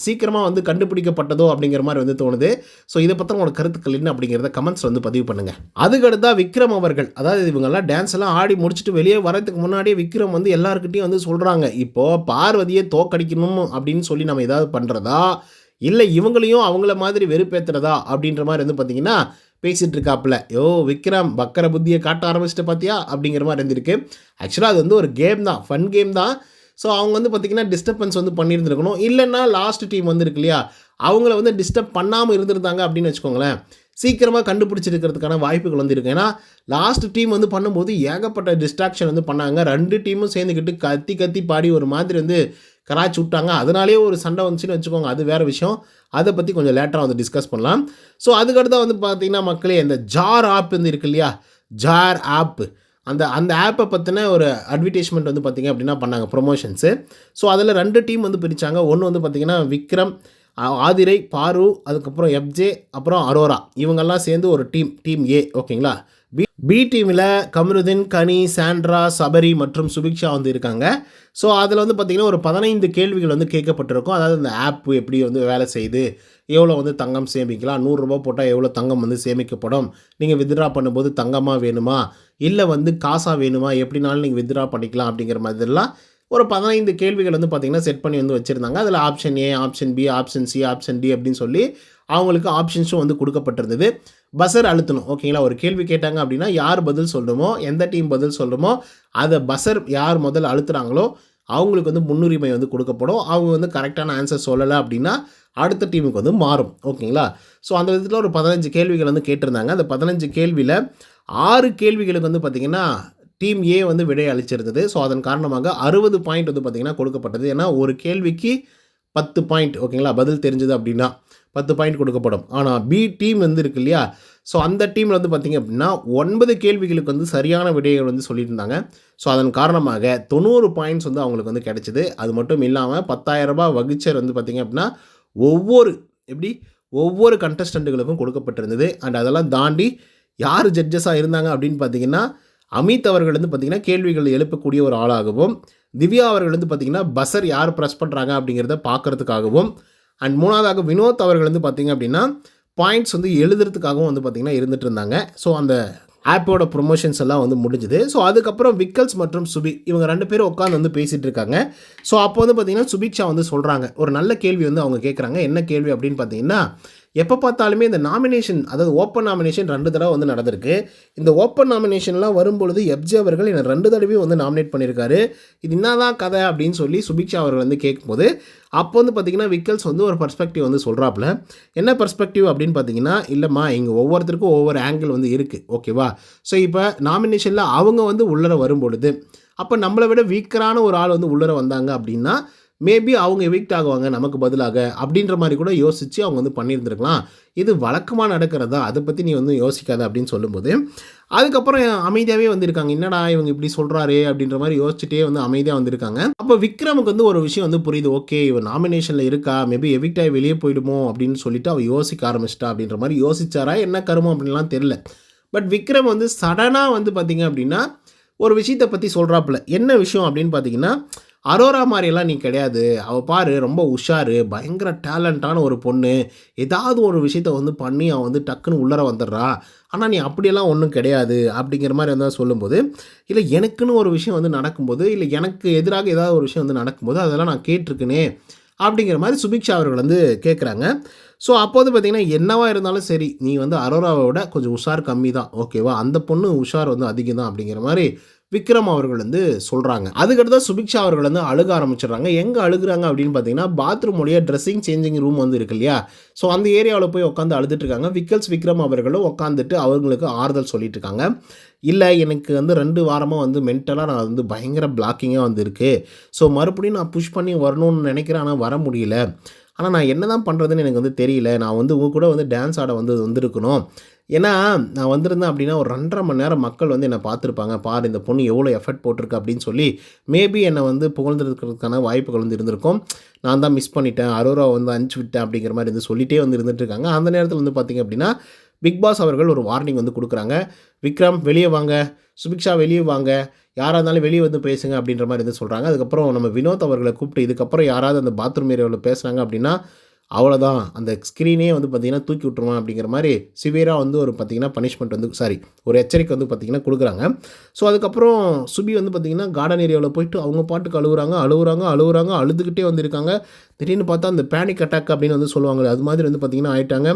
சீக்கிரமாக வந்து கண்டுபிடிக்கப்பட்டதோ அப்படிங்கிற மாதிரி வந்து தோணுது. ஸோ இதை பற்றி உங்களோட கருத்துக்கள் என்ன அப்படிங்கிறத கமெண்ட்ஸ் வந்து பதிவு பண்ணுங்கள் அதுக்கடுத்தா விக்ரம் அவர்கள் அதாவது இவங்கெல்லாம் டான்ஸ் எல்லாம் ஆடி முடிச்சுட்டு வெளியே வரதுக்கு முன்னாடியே விக்ரம் வந்து எல்லாருக்கிட்டையும் வந்து சொல்கிறாங்க இப்போது பார்வதியை தோக்கடிக்கணும் அப்படின்னு சொல்லி நம்ம ஏதாவது பண்ணுறதா இல்லை இவங்களையும் அவங்கள மாதிரி வெறுப்பேற்றுறதா அப்படின்ற மாதிரி வந்து பார்த்தீங்கன்னா பேசிகிட்டு இருக்காப்புல. யோ விக்ரம் பக்கர புத்தியை காட்ட ஆரம்பிச்சிட்டு பார்த்தியா அப்படிங்கிற மாதிரி இருந்திருக்கு. ஆக்சுவலாக அது வந்து ஒரு கேம் தான் ஃபன் கேம் தான். ஸோ அவங்க வந்து பார்த்திங்கன்னா டிஸ்டர்பன்ஸ் வந்து பண்ணியிருந்துருக்கணும். இல்லைன்னா லாஸ்ட் டீம் வந்து இருக்கு இல்லையா அவங்கள வந்து டிஸ்டர்ப் பண்ணாமல் இருந்திருந்தாங்க அப்படின்னு வச்சுக்கோங்களேன் சீக்கிரமாக கண்டுபிடிச்சிருக்கிறதுக்கான வாய்ப்புகள் வந்து இருக்குது ஏன்னா லாஸ்ட் டீம் வந்து பண்ணும்போது ஏகப்பட்ட டிஸ்ட்ராக்ஷன் வந்து பண்ணாங்க. ரெண்டு டீமும் சேர்ந்துக்கிட்டு கத்தி கத்தி பாடி ஒரு மாதிரி வந்து கராச்சி விட்டாங்க. அதனாலேயே ஒரு சண்டை வந்துச்சுன்னு வச்சுக்கோங்க. அது வேறு விஷயம். அதை பற்றி கொஞ்சம் லேட்டராக வந்து டிஸ்கஸ் பண்ணலாம். ஸோ அதுக்கடுத்து வந்து பார்த்தீங்கன்னா மக்களே இந்த ஜார் ஆப் வந்து இருக்கு இல்லையா? ஜார் ஆப் அந்த அந்த ஆப்பை பற்றின ஒரு அட்வர்டைஸ்மெண்ட் வந்து பார்த்திங்க அப்படின்னா பண்ணாங்க ப்ரொமோஷன்ஸு ஸோ அதில் ரெண்டு டீம் வந்து பிரித்தாங்க ஒன்று வந்து பார்த்திங்கன்னா விக்ரம் ஆதிரை பாரு அதுக்கப்புறம் எஃப்ஜே அப்புறம் அரோரா இவங்கெல்லாம் சேர்ந்து ஒரு டீம் டீம் ஏ ஓகேங்களா பி டீமில் கமருதீன் கனி சாண்ட்ரா சபரி மற்றும் சுபிக்ஷா வந்து இருக்காங்க. ஸோ அதில் வந்து பார்த்திங்கன்னா ஒரு பதினைந்து கேள்விகள் வந்து கேட்கப்பட்டிருக்கும். அதாவது இந்த ஆப் எப்படி வந்து வேலை செய்யுது எவ்வளோ வந்து தங்கம் சேமிக்கலாம் நூறுரூபா போட்டால் எவ்வளோ தங்கம் வந்து சேமிக்கப்படும் நீங்கள் வித்ட்ரா பண்ணும்போது தங்கமாக வேணுமா இல்லை வந்து காசாக வேணுமா எப்படினாலும் நீங்கள் வித்ட்ரா பண்ணிக்கலாம் அப்படிங்கிற மாதிரிலாம் ஒரு பதினைந்து கேள்விகள் வந்து பார்த்திங்கன்னா செட் பண்ணி வந்து வச்சுருந்தாங்க. அதில் option A option B option C option D அப்படின்னு சொல்லி அவங்களுக்கு ஆப்ஷன்ஸும் வந்து கொடுக்கப்பட்டிருந்தது. பஸர் அழுத்தணும். ஓகேங்களா ஒரு கேள்வி கேட்டாங்க அப்படின்னா யார் பதில் சொல்லணுமோ எந்த டீம் பதில் சொல்லணுமோ அதை பஸர் யார் முதல்ல அழுத்துகிறாங்களோ அவங்களுக்கு வந்து முன்னுரிமை வந்து கொடுக்கப்படும். அவங்க வந்து கரெக்டான ஆன்சர் சொல்லலை அப்படின்னா அடுத்த டீமுக்கு வந்து மாறும். ஓகேங்களா ஸோ அந்த விதத்தில் ஒரு பதினஞ்சு கேள்விகள் வந்து கேட்டிருந்தாங்க. அந்த பதினஞ்சு கேள்வியில் ஆறு கேள்விகளுக்கு வந்து பார்த்திங்கன்னா டீம் ஏ வந்து விடை அளிச்சிருந்தது. ஸோ அதன் காரணமாக அறுபது பாயிண்ட் வந்து பார்த்திங்கன்னா கொடுக்கப்பட்டது. ஏன்னா ஒரு கேள்விக்கு பத்து பாயிண்ட் ஓகேங்களா பதில் தெரிஞ்சது அப்படின்னா பத்து பாயிண்ட் கொடுக்கப்படும். ஆனால் பி டீம் வந்து இருக்கு இல்லையா? ஸோ அந்த டீமில் வந்து பார்த்திங்க அப்படின்னா ஒன்பது கேள்விகளுக்கு வந்து சரியான விடைகள் வந்து சொல்லியிருந்தாங்க. ஸோ அதன் காரணமாக தொண்ணூறு பாயிண்ட்ஸ் வந்து அவங்களுக்கு வந்து கிடச்சிது. அது மட்டும் இல்லாமல் பத்தாயிரரூபா வகிச்சர் வந்து பார்த்திங்க அப்படின்னா ஒவ்வொரு எப்படி? ஒவ்வொரு கண்டஸ்டண்ட்டுகளுக்கும் கொடுக்கப்பட்டிருந்தது. அண்ட் அதெல்லாம் தாண்டி யார் ஜட்ஜஸாக இருந்தாங்க அப்படின்னு பார்த்தீங்கன்னா அமித் அவர்கள் வந்து பார்த்திங்கன்னா கேள்விகள் எழுப்பக்கூடிய ஒரு ஆளாகவும் திவ்யா அவர்கள் வந்து பார்த்திங்கன்னா பஸ்ஸர் யார் ப்ரெஸ் பண்ணுறாங்க அப்படிங்கிறத பார்க்குறதுக்காகவும் அண்ட் மூணாவதாக வினோத் அவர்கள் வந்து பார்த்திங்க அப்படின்னா பாயிண்ட்ஸ் வந்து எழுதுறதுக்காகவும் வந்து பார்த்திங்கன்னா இருந்துகிட்டு இருந்தாங்க. ஸோ அந்த ஆப்போட ப்ரொமோஷன்ஸ் எல்லாம் வந்து முடிஞ்சுது. ஸோ அதுக்கப்புறம் விக்கல்ஸ் மற்றும் சுபி இவங்க ரெண்டு பேரும் உட்காந்து வந்து பேசிகிட்டு இருக்காங்க. ஸோ அப்போ வந்து பார்த்திங்கன்னா சுபிக்ஷா வந்து சொல்கிறாங்க ஒரு நல்ல கேள்வி வந்து அவங்க கேட்குறாங்க என்ன கேள்வி அப்படின்னு பார்த்தீங்கன்னா எப்போ பார்த்தாலுமே இந்த நாமினேஷன் அதாவது ஓப்பன் நாமினேஷன் ரெண்டு தடவை வந்து நடந்திருக்கு. இந்த ஓப்பன் நாமினேஷன்லாம் வரும்பொழுது எப்ஜி அவர்கள் என்னை ரெண்டு தடவையும் வந்து நாமினேட் பண்ணியிருக்காரு. இது என்னதான் கதை அப்படின்னு சொல்லி சுபிக்ஷா அவர்கள் வந்து கேட்கும்போது அப்போ வந்து பார்த்திங்கன்னா விக்கல்ஸ் வந்து ஒரு பர்ஸ்பெக்டிவ் வந்து சொல்கிறாப்புல என்ன பர்ஸ்பெக்டிவ் அப்படின்னு பார்த்தீங்கன்னா இல்லைம்மா இங்கே ஒவ்வொருத்தருக்கும் ஒவ்வொரு ஆங்கிள் வந்து இருக்குது ஓகேவா ஸோ இப்போ நாமினேஷனில் அவங்க வந்து உள்ளர வரும்பொழுது அப்போ நம்மளை விட வீக்கரான ஒரு ஆள் வந்து உள்ளர வந்தாங்க அப்படின்னா மேபி அவங்க எவிக்ட் ஆகுவாங்க நமக்கு பதிலாக அப்படின்ற மாதிரி கூட யோசித்து அவங்க வந்து பண்ணியிருந்துருக்கலாம். இது வழக்கமாக நடக்கிறதா? அதை பற்றி நீ வந்து யோசிக்காத அப்படின்னு சொல்லும்போது அதுக்கப்புறம் அமைதியாகவே வந்திருக்காங்க. என்னடா இவங்க இப்படி சொல்கிறாரே அப்படின்ற மாதிரி யோசிச்சுட்டே வந்து அமைதியாக வந்திருக்காங்க. அப்போ விக்ரமுக்கு வந்து ஒரு விஷயம் வந்து புரியுது. ஓகே இவன் நாமினேஷனில் இருக்கா? மேபி எவிக்ட் ஆகி வெளியே போயிடுமோ? அப்படின்னு சொல்லிட்டு அவள் யோசிக்க ஆரம்பிச்சிட்டா அப்படின்ற மாதிரி யோசிச்சாரா? என்ன கருமம் அப்படின்லாம் தெரில பட் விக்ரம் வந்து சடனாக வந்து பார்த்தீங்க அப்படின்னா ஒரு விஷயத்தை பற்றி சொல்கிறாப்புல என்ன விஷயம் அப்படின்னு பார்த்தீங்கன்னா அரோரா மாதிரியெல்லாம் நீ கிடையாது. அவள் பாரு ரொம்ப உஷாரு பயங்கர டேலண்டான ஒரு பொண்ணு. ஏதாவது ஒரு விஷயத்த வந்து பண்ணி அவன் வந்து டக்குன்னு உள்ளர வந்துடுறா. ஆனால் நீ அப்படியெல்லாம் ஒன்றும் கிடையாது அப்படிங்கிற மாதிரி வந்து சொல்லும்போது இல்லை எனக்குன்னு ஒரு விஷயம் வந்து நடக்கும்போது இல்லை எனக்கு எதிராக ஏதாவது ஒரு விஷயம் வந்து நடக்கும்போது அதெல்லாம் நான் கேட்டிருக்கேனே அப்படிங்கிற மாதிரி சுபிக்ஷா அவர்கள் வந்து கேட்குறாங்க. ஸோ அப்போது பார்த்திங்கன்னா என்னவா இருந்தாலும் சரி நீ வந்து அரோராவை விட கொஞ்சம் உஷார் கம்மி தான் ஓகேவா? அந்த பொண்ணு உஷார் வந்து அதிகம் தான் அப்படிங்கிற மாதிரி விக்ரம் அவர்கள் வந்து சொல்கிறாங்க அதுக்கடுத்து சுபிக்ஷா அவர்கள் வந்து அழுக ஆரம்பிச்சிடுறாங்க. எங்கே அழுகுறாங்க அப்படின்னு பார்த்தீங்கன்னா பாத்ரூமுடைய ட்ரெஸ்ஸிங் சேஞ்சிங் ரூம் வந்து இருக்கு இல்லையா? ஸோ அந்த ஏரியாவில் போய் உட்காந்து அழுதுட்டுருக்காங்க விக்கல்ஸ் விக்ரம் அவர்களும் உட்காந்துட்டு அவங்களுக்கு ஆறுதல் சொல்லிட்டு இருக்காங்க. இல்லை எனக்கு வந்து ரெண்டு வாரமாக வந்து மென்டலாக நான் வந்து பயங்கர பிளாக்கிங்காக வந்து இருக்குது ஸோ மறுபடியும் நான் புஷ் பண்ணி வரணும்னு நினைக்கிறேன். ஆனால் வர முடியல. ஆனால் நான் என்ன தான் பண்ணுறதுன்னு எனக்கு வந்து தெரியல. நான் வந்து உங்கள் கூட வந்து டான்ஸ் ஆட வந்து வந்திருக்கணும். ஏன்னா நான் வந்திருந்தேன் அப்படின்னா ஒரு ரெண்டரை மணி நேரம் மக்கள் வந்து என்னை பார்த்துருப்பாங்க. பார் இந்த பொண்ணு எவ்வளோ எஃபர்ட் போட்டிருக்கு அப்படின்னு சொல்லி மேபி என்னை வந்து புகழ்ந்துருக்கிறதுக்கான வாய்ப்புகள் வந்து இருந்திருக்கும். நான் தான் மிஸ் பண்ணிட்டேன். அரோரா வந்து அனுப்பிச்சு விட்டேன் அப்படிங்கிற மாதிரி வந்து சொல்லிகிட்டே வந்து இருந்துட்டு இருக்காங்க அந்த நேரத்தில் வந்து பார்த்திங்க அப்படின்னா பிக் பாஸ் அவர்கள் ஒரு வார்னிங் வந்து கொடுக்குறாங்க. விக்ரம் வெளியே வாங்க. சுபிக்ஷா வெளியே வாங்க. யாராக இருந்தாலும் வெளியே வந்து பேசுங்க அப்படின்ற மாதிரி வந்து சொல்கிறாங்க அதுக்கப்புறம் நம்ம வினோத் அவர்களை கூப்பிட்டு இதுக்கப்புறம் யாராவது அந்த பாத்ரூம் ஏரியாவில் பேசுகிறாங்க அப்படின்னா அவ்வளோதான் அந்த ஸ்க்ரீனே வந்து பார்த்திங்கன்னா தூக்கி விட்டுருவான் அப்படிங்கிற மாதிரி சிவியராக வந்து ஒரு பார்த்திங்கன்னா பனிஷ்மெண்ட் வந்து சாரி ஒரு எச்சரிக்கை வந்து பார்த்திங்கன்னா கொடுக்குறாங்க. ஸோ அதுக்கப்புறம் சுபி வந்து பார்த்திங்கன்னா கார்டன் ஏரியாவில் போயிட்டு அவங்க பாட்டுக்கு அழுகுறாங்க அழுகுறாங்க அழுகுறாங்க அழுதுகிட்டே வந்திருக்காங்க. திடீர்னு பார்த்தா அந்த பேனிக் அட்டாக் அப்படின்னு வந்து சொல்லுவாங்க அது மாதிரி வந்து பார்த்திங்கன்னா ஆயிட்டாங்க.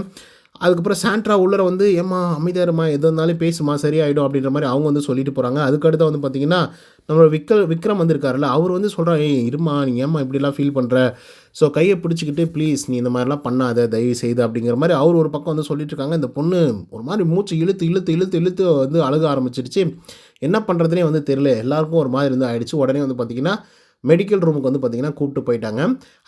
அதுக்கப்புறம் சாண்ட்ரா உள்ளர வந்து ஏம்மா அமைதியாருமா எது இருந்தாலும் பேசுமா சரியாயிடும் அப்படின்ற மாதிரி அவங்க வந்து சொல்லிட்டு போகிறாங்க அதுக்கடுத்து வந்து பார்த்தீங்கன்னா நம்மளோட விக்கல் விக்ரம் வந்திருக்காருல்ல அவர் வந்து சொல்கிறார் ஏய் இருமா நீ ஏம்மா இப்படிலாம் ஃபீல் பண்ணுற ஸோ கையை பிடிச்சிக்கிட்டு ப்ளீஸ் நீ இந்த மாதிரிலாம் பண்ணாத தயவு செய்து அப்படிங்கிற மாதிரி அவர் ஒரு பக்கம் வந்து சொல்லிட்டு இருக்காங்க. இந்த பொண்ணு ஒரு மாதிரி மூச்சு இழுத்து இழுத்து இழுத்து இழுத்து வந்து அழுக ஆரம்பிச்சிருச்சு. என்ன பண்ணுறதுனே வந்து தெரியல. எல்லாருக்கும் ஒரு மாதிரி வந்து ஆயிடுச்சு. உடனே வந்து பார்த்திங்கன்னா மெடிக்கல் ரூமுக்கு வந்து பார்த்திங்கன்னா கூப்பிட்டு போயிட்டாங்க.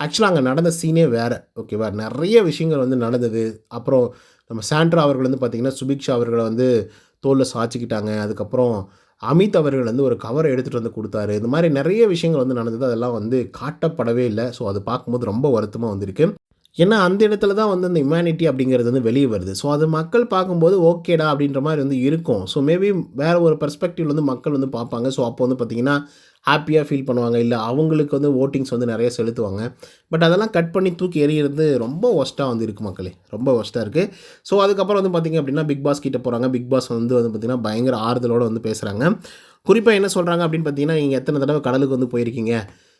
ஆக்சுவலாக அங்கே நடந்த சீனே வேறு ஓகேவா நிறைய விஷயங்கள் வந்து நடந்தது. அப்புறம் நம்ம சாண்ட்ரா அவர்கள் வந்து பார்த்திங்கன்னா சுபிக்ஷா அவர்களை வந்து தோலில் சாய்ச்சிக்கிட்டாங்க. அதுக்கப்புறம் அமித் அவர்கள் வந்து ஒரு கவரை எடுத்துகிட்டு வந்து கொடுத்தாரு. இந்த மாதிரி நிறைய விஷயங்கள் வந்து நடந்தது. அதெல்லாம் வந்து காட்டப்படவே இல்லை. ஸோ அது பார்க்கும்போது ரொம்ப வருத்தமாக வந்திருக்கு. ஏன்னா அந்த இடத்துல தான் வந்து அந்த இம்யூனிட்டி அப்படிங்கிறது வந்து வெளியே வருது. ஸோ அது மக்கள் பார்க்கும்போது ஓகேடா அப்படின்ற மாதிரி வந்து இருக்கும். ஸோ மேபி வேறு ஒரு பர்ஸ்பெக்டிவ் வந்து மக்கள் வந்து பார்ப்பாங்க. ஸோ அப்போ வந்து பார்த்திங்கன்னா ஹாப்பியாக ஃபீல் பண்ணுவாங்க. இல்லை அவங்களுக்கு வந்து ஓட்டிங்ஸ் வந்து நிறைய செலுத்துவாங்க. பட் அதெல்லாம் கட் பண்ணி தூக்கி எறிகிறது ரொம்ப ஒஸ்ட்டாக வந்து இருக்குது மக்களே. ரொம்ப ஒஸ்ட்டாக இருக்குது ஸோ அதுக்கப்புறம் வந்து பார்த்திங்க அப்படின்னா பிக் பாஸ் கிட்ட போகிறாங்க பிக் பாஸ் வந்து வந்து பார்த்திங்கன்னா பயங்கர ஆறுதலோடு வந்து பேசுகிறாங்க குறிப்பாக என்ன சொல்கிறாங்க அப்படின்னு பார்த்தீங்கன்னா நீங்கள் எத்தனை தடவை கடலுக்கு வந்து போயிருக்கீங்க?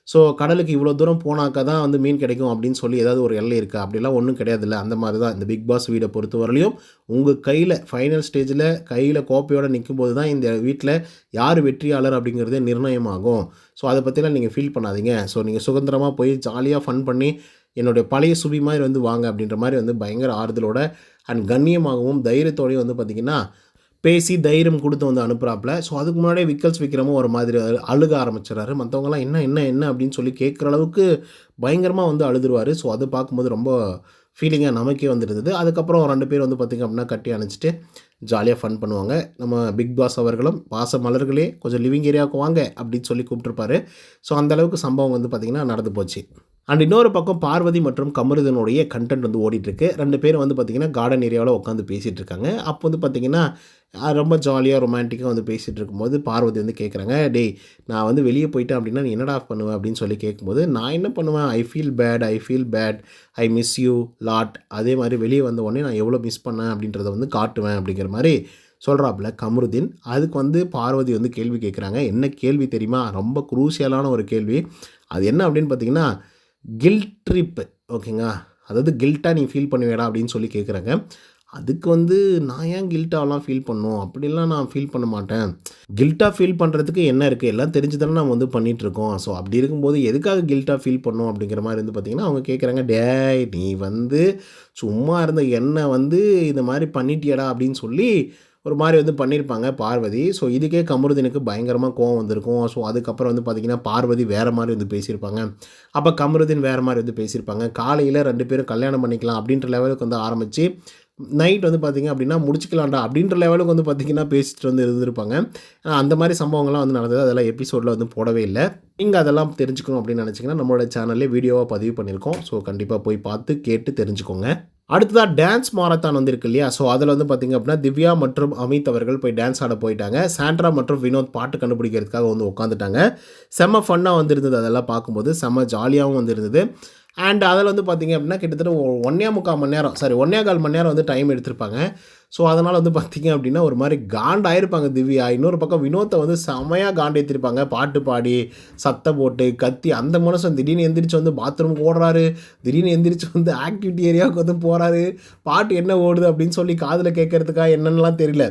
ஸோ கடலுக்கு இவ்வளோ தூரம் போனாக்கா தான் வந்து மீன் கிடைக்கும் அப்படின்னு சொல்லி ஏதாவது ஒரு எல்லை இருக்கா? அப்படிலாம் ஒன்றும் கிடையாதுல்ல. அந்த மாதிரி தான் இந்த பிக் பாஸ் வீடை பொறுத்த வரலையும் உங்கள் கையில் ஃபைனல் ஸ்டேஜில் கையில் கோப்பையோடு நிற்கும்போது தான் இந்த வீட்டில் யார் வெற்றியாளர் அப்படிங்கிறதே நிர்ணயமாகும். ஸோ அதை பற்றிலாம் நீங்கள் ஃபீல் பண்ணாதீங்க. ஸோ நீங்கள் சுதந்திரமாக போய் ஜாலியாக ஃபன் பண்ணி என்னுடைய பழைய சுபி மாதிரி வந்து வாங்க அப்படின்ற மாதிரி வந்து பயங்கர ஆறுதலோட அண்ட் கண்ணியமாகவும் தைரியத்தோடையும் வந்து பார்த்திங்கன்னா பேசி தைரியம் கொடுத்து வந்து அனுப்புகிறாப்புல ஸோ அதுக்கு முன்னாடியே விக்கல்ஸ் விக்ரமும் ஒரு மாதிரி அழுக ஆரம்பிச்சிடறாரு. மற்றவங்கலாம் என்ன என்ன என்ன அப்படின்னு சொல்லி கேட்குற அளவுக்கு பயங்கரமாக வந்து அழுதுருவார். ஸோ அது பார்க்கும்போது ரொம்ப ஃபீலிங்காக நமக்கே வந்துருந்தது அதுக்கப்புறம் ரெண்டு பேர் வந்து பார்த்திங்க அப்படின்னா கட்டி அணைச்சிட்டு ஜாலியாக ஃபன் பண்ணுவாங்க. நம்ம பிக் பாஸ் அவர்களும் பாச மலர்களே கொஞ்சம் லிவிங் ஏரியாவுக்கு வாங்க அப்படின்னு சொல்லி கூப்பிட்டுருப்பாரு. ஸோ அந்தளவுக்கு சம்பவம் வந்து பார்த்திங்கன்னா நடந்து போச்சு. அண்ட் இன்னொரு பக்கம் பார்வதி மற்றும் கமருதனுடைய கண்டென்ட் வந்து ஓடிட்டுருக்கு. ரெண்டு பேரும் வந்து பார்த்திங்கன்னா கார்டன் ஏரியாவில் உட்காந்து பேசிகிட்டு இருக்காங்க அப்போ வந்து பார்த்திங்கன்னா ரொம்ப ஜாலியாக ரொமான்டிக்காக வந்து பேசிகிட்டு இருக்கும்போது பார்வதி வந்து கேட்குறாங்க டேய் நான் வந்து வெளியே போயிட்டேன் அப்படின்னா நீ என்னடா பண்ணுவேன் அப்படின்னு சொல்லி கேட்கும்போது நான் என்ன பண்ணுவேன்? I feel bad I feel bad I miss you lot அதே மாதிரி வெளியே வந்த உடனே நான் எவ்வளோ மிஸ் பண்ணேன் அப்படின்றத வந்து காட்டுவேன் அப்படிங்கிற மாதிரி சொல்கிறாப்புல கமருதீன். அதுக்கு வந்து பார்வதி வந்து கேள்வி கேட்குறாங்க என்ன கேள்வி தெரியுமா? ரொம்ப குரூசியலான ஒரு கேள்வி. அது என்ன அப்படின்னு பார்த்தீங்கன்னா கில்ட் ட்ரிப் ஓகேங்களா அதாவது கில்ட்டாக நீ ஃபீல் பண்ணுவேடா அப்படின்னு சொல்லி கேட்குறாங்க அதுக்கு வந்து நான் ஏன் கில்ட்டாலாம் ஃபீல் பண்ணும் அப்படிலாம் நான் ஃபீல் பண்ண மாட்டேன். கில்ட்டாக ஃபீல் பண்ணுறதுக்கு என்ன இருக்குது எல்லாம் தெரிஞ்சு தானே நம்ம வந்து பண்ணிகிட்ருக்கோம் ஸோ அப்படி இருக்கும்போது எதுக்காக கில்ட்டாக ஃபீல் பண்ணோம் அப்படிங்கிற மாதிரி வந்து பார்த்திங்கன்னா அவங்க கேட்குறாங்க டேய் நீ வந்து சும்மா இருந்த என்னை வந்து இந்த மாதிரி பண்ணிட்டியடா அப்படின்னு சொல்லி ஒரு மாதிரி வந்து பண்ணியிருப்பாங்க பார்வதி. ஸோ இதுக்கே கமருதீனுக்கு பயங்கரமாக கோவம் வந்திருக்கும். ஸோ அதுக்கப்புறம் வந்து பார்த்திங்கன்னா பார்வதி வேறு மாதிரி வந்து பேசியிருப்பாங்க. அப்போ கமருதீன் வேறு மாதிரி வந்து பேசியிருப்பாங்க. காலையில் ரெண்டு பேரும் கல்யாணம் பண்ணிக்கலாம் அப்படின்ற லெவலுக்கு வந்து ஆரம்பித்து நைட் வந்து பார்த்திங்க அப்படின்னா முடிச்சுக்கலாம்டா அப்படின்ற லெவலுக்கு வந்து பார்த்திங்கன்னா பேசிட்டு வந்து இருந்திருப்பாங்க. அந்த மாதிரி சம்பவங்கள்லாம் வந்து நடந்தது. அதெல்லாம் எபிசோடில் வந்து போடவே இல்லை. நீங்கள் அதெல்லாம் தெரிஞ்சுக்கணும் அப்படின்னு நினச்சிங்கன்னா நம்மளோட சேனல்லே வீடியோவாக பதிவு பண்ணியிருக்கோம். ஸோ கண்டிப்பாக போய் பார்த்து கேட்டு தெரிஞ்சுக்கோங்க. அடுத்ததாக டான்ஸ் மாரத்தான் வந்திருக்கு இல்லையா? ஸோ அதில் வந்து பார்த்திங்க அப்படின்னா திவ்யா மற்றும் அமித் அவர்கள் போய் டான்ஸ் ஆட போயிட்டாங்க. சாண்ட்ரா மற்றும் வினோத் பாட்டு கண்டுபிடிக்கிறதுக்காக வந்து உட்காந்துட்டாங்க செம்ம ஃபன்னாக வந்திருந்தது. அதெல்லாம் பார்க்கும்போது செம்ம ஜாலியாகவும் வந்திருந்தது. அண்ட் அதில் வந்து பார்த்திங்க அப்படின்னா கிட்டத்தட்ட ஒன்றே ஒன்னே முக்கால் மணி நேரம். சாரி ஒன்னே கால் மணி நேரம் வந்து டைம் எடுத்திருப்பாங்க. ஸோ அதனால் வந்து பார்த்திங்க அப்படின்னா ஒரு மாதிரி காண்டாயிருப்பாங்க திவ்யா. இன்னொரு பக்கம் வினோத்தை வந்து செமையாக காண்டேற்றிருப்பாங்க பாட்டு பாடி சத்தம் போட்டு கத்தி அந்த மனுஷன் திடீர்னு எந்திரிச்சு வந்து பாத்ரூமுக்கு ஓடுறாரு. திடீர்னு எந்திரிச்சு வந்து ஆக்டிவிட்டி ஏரியாவுக்கு வந்து போகிறாரு பாட்டு என்ன ஓடுது அப்படின்னு சொல்லி காதில் கேட்கறதுக்கா என்னென்னலாம் தெரியல.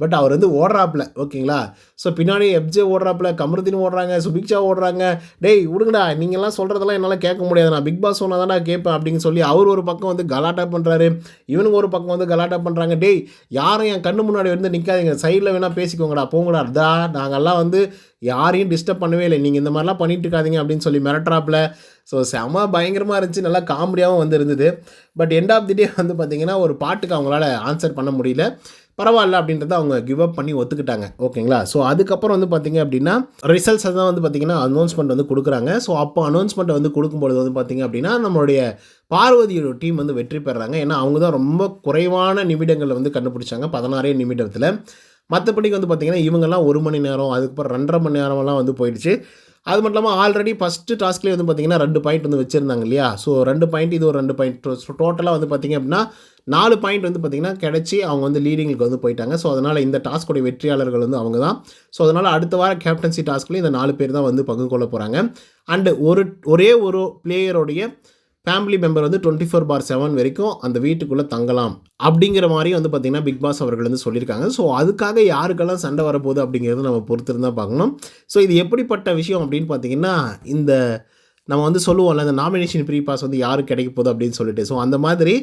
பட் அவர் வந்து ஓடுறாப்புல ஓகேங்களா? ஸோ பின்னாடி எப்ஜே ஓடுறாப்புல கமருதீன் ஓடுறாங்க சுபிக்ஷா ஓடுறாங்க. டேய் விடுங்கடா நீங்கள்லாம் சொல்கிறதெல்லாம் என்னால் கேட்க முடியாது. நான் பிக் பாஸ் சொன்னால் தானே கேட்பேன் அப்படின்னு சொல்லி அவர் ஒரு பக்கம் வந்து கலாட்டா பண்ணுறாரு இவனுக்கு ஒரு பக்கம் வந்து கலாட்டா பண்ணுறாங்க டேய் யாரும் என் கண்ணு முன்னாடி வந்து நிற்காதீங்க சைடில் வேணால் பேசிக்கோங்கடா போங்கடா. அதா நாங்கள்லாம் வந்து யாரையும் டிஸ்டர்ப் பண்ணவே இல்லை. நீங்கள் இந்த மாதிரிலாம் பண்ணிட்டு இருக்காதிங்க அப்படின்னு சொல்லி மிரட்டுறாப்புல. ஸோ செம பயங்கரமாக இருந்துச்சு. நல்லா காமெடியாகவும் வந்து இருந்தது. But end of the day வந்து பார்த்திங்கன்னா ஒரு பாட்டுக்கு அவங்களால ஆன்சர் பண்ண முடியல. பரவாயில்ல அப்படின்றத அவங்க கிவ் அப் பண்ணி ஒத்துக்கிட்டாங்க. ஓகேங்களா ஸோ அதுக்கப்புறம் வந்து பார்த்தீங்க அப்படின்னா ரிசல்ட்ஸ் தான் வந்து பார்த்தீங்கன்னா அனௌன்ஸ்மெண்ட் வந்து கொடுக்குறாங்க. ஸோ அப்போ அனௌன்ஸ்மெண்ட் வந்து கொடுக்கும்பொழுது வந்து பார்த்தீங்க அப்படின்னா நம்மளுடைய பார்வதியோட டீம் வந்து வெற்றி பெறுறாங்க ஏன்னா அவங்க தான் ரொம்ப குறைவான நிமிடங்களில் வந்து கண்டுபிடிச்சாங்க பதினாறே நிமிடத்தில். மற்றபடிக்கு வந்து பார்த்தீங்கன்னா இவங்கெல்லாம் ஒரு மணி நேரம் அதுக்கப்புறம் ரெண்டரை மணி நேரமெல்லாம் வந்து போயிடுச்சு. அது மட்டும் இல்லாமல் ஆல்ரெடி ஃபஸ்ட்டு டாஸ்க்லேயே வந்து பார்த்தீங்கன்னா ரெண்டு பாயிண்ட் வந்து வச்சுருந்தாங்க இல்லையா? ஸோ ரெண்டு பாயிண்ட் இது ஒரு ரெண்டு பாயிண்ட் டோட்டலாக வந்து பார்த்தீங்க அப்படின்னா நாலு பாயிண்ட் வந்து பார்த்திங்கன்னா கிடச்சி அவங்க வந்து லீடிங்களுக்கு வந்து போயிட்டாங்க. ஸோ அதனால் இந்த டாஸ்கோடைய வெற்றியாளர்கள் வந்து அவங்க தான். ஸோ அதனால் அடுத்த வார கேப்டன்சி டாஸ்க்லேயும் இந்த நாலு பேர் தான் வந்து பங்கு கொள்ள போகிறாங்க அண்டு ஒரு ஒரே ஒரு பிளேயருடைய ஃபேமிலி மெம்பர் வந்து டுவெண்ட்டி ஃபோர் பார் செவன் வரைக்கும் அந்த வீட்டுக்குள்ளே தங்கலாம். அப்படிங்கிற மாதிரி வந்து பார்த்திங்கன்னா பிக் பாஸ் அவர்கள் வந்து சொல்லியிருக்காங்க. ஸோ அதுக்காக யாருக்கெல்லாம் சண்டை வரப்போகுது அப்படிங்கிறது நம்ம பொறுத்திருந்தால் பார்க்கணும். ஸோ இது எப்படிப்பட்ட விஷயம் அப்படின்னு பார்த்தீங்கன்னா இந்த நம்ம வந்து சொல்லுவோம்ல அந்த நாமினேஷன் ப்ரீ பாஸ் வந்து யாருக்கு கிடைக்க போகுது அப்படின்னு சொல்லிட்டு. ஸோ அந்த மாதிரி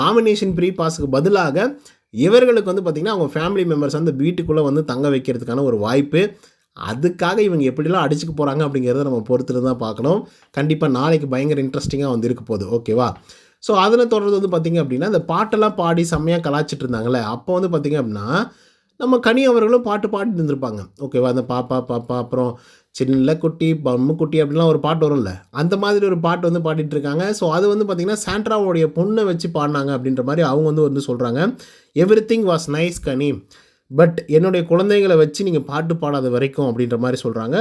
நாமினேஷன் ப்ரீ பாஸுக்கு பதிலாக இவர்களுக்கு வந்து பார்த்திங்கன்னா அவங்க ஃபேமிலி மெம்பர்ஸ் வந்து வீட்டுக்குள்ளே வந்து தங்க வைக்கிறதுக்கான ஒரு வாய்ப்பு. அதுக்காக இவங்க எப்படிலாம் அடிச்சுக்க போகிறாங்க அப்படிங்கிறத நம்ம பொறுத்துட்டு தான் பார்க்கணும். கண்டிப்பாக நாளைக்கு பயங்கர இன்ட்ரெஸ்டிங்காக வந்து இருக்க போகுது. ஓகேவா ஸோ அதில் தொடர்ந்து வந்து பார்த்திங்க அப்படின்னா இந்த பாட்டெல்லாம் பாடி செம்மையாக கலாச்சிட்டு இருந்தாங்களே அப்போ வந்து பார்த்திங்க அப்படின்னா நம்ம கனி அவர்களும் பாட்டு பாடிட்டு இருந்திருப்பாங்க. ஓகேவா அந்த பாப்பா பாப்பா அப்புறம் சின்ன குட்டி பம்மு குட்டி அப்படிலாம் ஒரு பாட்டு வரும்ல. அந்த மாதிரி ஒரு பாட்டு வந்து பாடிட்டு இருக்காங்க ஸோ அது வந்து பார்த்திங்கன்னா சாண்ட்ராவோடைய பொண்ணை வச்சு பாடினாங்க அப்படின்ற மாதிரி அவங்க வந்து வந்து சொல்கிறாங்க everything was nice Ghani. But என்னுடைய குழந்தைங்களை வச்சு நீங்கள் பாட்டு பாடாத வரைக்கும் அப்படின்ற மாதிரி சொல்கிறாங்க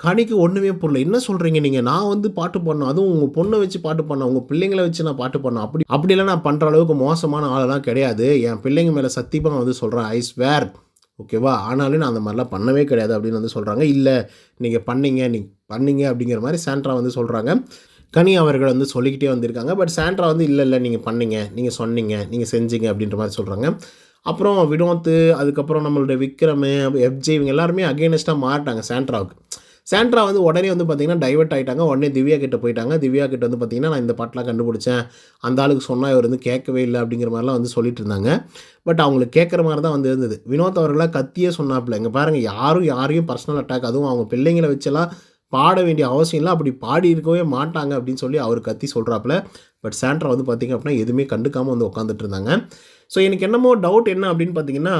கனிக்கு ஒன்றுமே புரியல. என்ன சொல்கிறீங்க நீங்கள் நான் வந்து பாட்டு பாடணும். அதுவும் உங்கள் பொண்ணை வச்சு பாட்டு பண்ணேன் உங்கள் பிள்ளைங்களை வச்சு நான் பாட்டு பண்ணேன் அப்படி அப்படிலாம் நான் பண்ணுற அளவுக்கு மோசமான ஆளெல்லாம் கிடையாது. என் பிள்ளைங்க மேலே சத்தியமாக வந்து சொல்கிறேன் ஐஸ் வேர் ஓகேவா? ஆனாலும் நான் அந்த மாதிரிலாம் பண்ணவே கிடையாது அப்படின்னு வந்து சொல்கிறாங்க இல்லை நீங்கள் பண்ணீங்க நீ பண்ணீங்க அப்படிங்கிற மாதிரி சாண்ட்ரா வந்து சொல்கிறாங்க கனி அவர்கள் வந்து சொல்லிக்கிட்டே வந்திருக்காங்க. பட் சாண்ட்ரா வந்து இல்லை இல்லை நீங்கள் பண்ணீங்க நீங்கள் சொன்னீங்க நீங்கள் செஞ்சீங்க அப்படின்ற மாதிரி சொல்கிறாங்க அப்புறம் வினோத்து அதுக்கப்புறம் நம்மளுடைய விக்ரமு எஃப்ஜே இவங்க எல்லாருமே அகேனஸ்ட்டாக மாறிட்டாங்க சாண்ட்ராவுக்கு. சாண்ட்ரா வந்து உடனே வந்து பார்த்திங்கன்னா டைவர்ட் ஆகிட்டாங்க உடனே திவ்யா கிட்ட போயிட்டாங்க. திவ்யா கிட்ட வந்து பார்த்திங்கன்னா நான் இந்த பாட்டெலாம் கண்டுபிடிச்சேன். அந்த ஆளுக்கு சொன்னால் இவர் வந்து கேட்கவே இல்லை அப்படிங்கிற மாதிரிலாம் வந்து சொல்லிட்டு இருந்தாங்க. பட் அவங்களுக்கு கேட்குற மாதிரி தான் வந்து இருந்தது. வினோத் அவர்களாக கத்தியே சொன்னாப்புல. இங்கே பாருங்கள் யாரும் யாரையும் பர்சனல் அட்டாக் அதுவும் அவங்க பிள்ளைங்களை வச்செல்லாம் பாட வேண்டிய அவசியம் இல்லை. அப்படி பாடி இருக்கவே மாட்டாங்க அப்படின்னு சொல்லி அவர் கத்தி சொல்கிறாப்புல பட் சாண்ட்ரா வந்து பார்த்திங்க அப்படின்னா எதுவுமே கண்டுக்காமல் வந்து உட்காந்துட்டு இருந்தாங்க. ஸோ எனக்கு என்னமோ டவுட் என்ன அப்படின்னு பார்த்தீங்கன்னா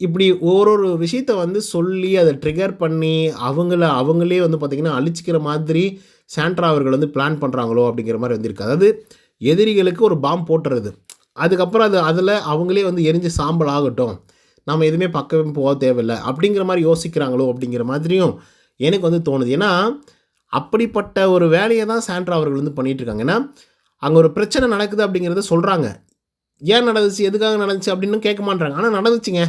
இப்படி ஒரு ஒரு விஷயத்த வந்து சொல்லி அதை ட்ரிகர் பண்ணி அவங்கள அவங்களே வந்து பார்த்திங்கன்னா அழிச்சிக்கிற மாதிரி சாண்ட்ரா அவர்கள் வந்து பிளான் பண்ணுறாங்களோ அப்படிங்கிற மாதிரி வந்திருக்கு. அதாவது எதிரிகளுக்கு ஒரு பாம் போட்டுறது. அதுக்கப்புறம் அது அதில் அவங்களே வந்து எரிஞ்சு சாம்பல் ஆகட்டும். நம்ம எதுவுமே பக்கமே போக தேவையில்லை அப்படிங்கிற மாதிரி யோசிக்கிறாங்களோ அப்படிங்கிற மாதிரியும் எனக்கு வந்து தோணுது. ஏன்னா அப்படிப்பட்ட ஒரு வேலையை தான் சாண்ட்ரா அவர்கள் வந்து பண்ணிகிட்ருக்காங்க ஏன்னா அங்கே ஒரு பிரச்சனை நடக்குது அப்படிங்கிறத சொல்கிறாங்க ஏன் நடந்துச்சு? எதுக்காக நடந்துச்சு? அப்படின்னு கேட்க மாட்டாங்க ஆனால் நடந்துச்சுங்க.